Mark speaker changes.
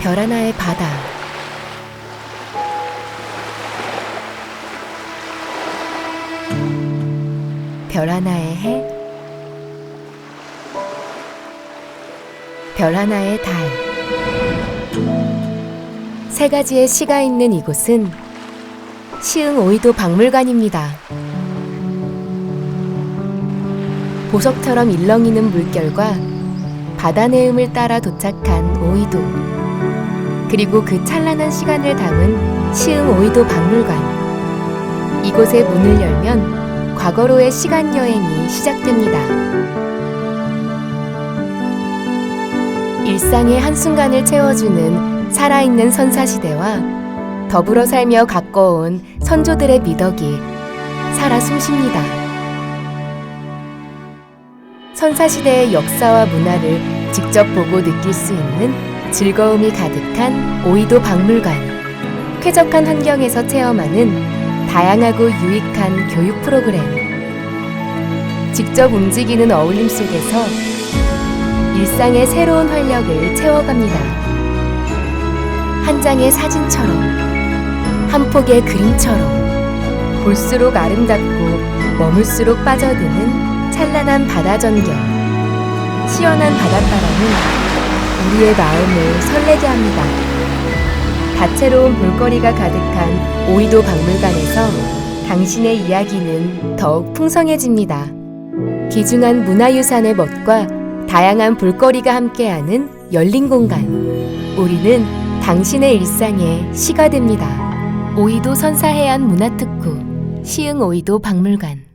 Speaker 1: 별 하나의 바다. 별 하나의 해. 별 하나의 달. 세 가지의 시가 있는 이곳은 시흥 오이도 박물관입니다. 보석처럼 일렁이는 물결과 바다 내음을 따라 도착한 오이도. 그리고 그 찬란한 시간을 담은 시흥 오이도 박물관. 이곳의 문을 열면 과거로의 시간 여행이 시작됩니다. 일상의 한순간을 채워주는 살아있는 선사시대와 더불어 살며 가꿔온 선조들의 미덕이 살아 숨쉽니다. 선사시대의 역사와 문화를 직접 보고 느낄 수 있는 즐거움이 가득한 오이도 박물관. 쾌적한 환경에서 체험하는 다양하고 유익한 교육 프로그램. 직접 움직이는 어울림 속에서 일상의 새로운 활력을 채워갑니다. 한 장의 사진처럼, 한 폭의 그림처럼, 볼수록 아름답고 머물수록 빠져드는 찬란한 바다 전경. 시원한 바닷바람은 우리의 마음을 설레게 합니다. 다채로운 볼거리가 가득한 오이도 박물관에서 당신의 이야기는 더욱 풍성해집니다. 귀중한 문화유산의 멋과 다양한 볼거리가 함께하는 열린 공간. 우리는 당신의 일상에 시가 됩니다. 오이도 선사해안 문화특구 시흥 오이도 박물관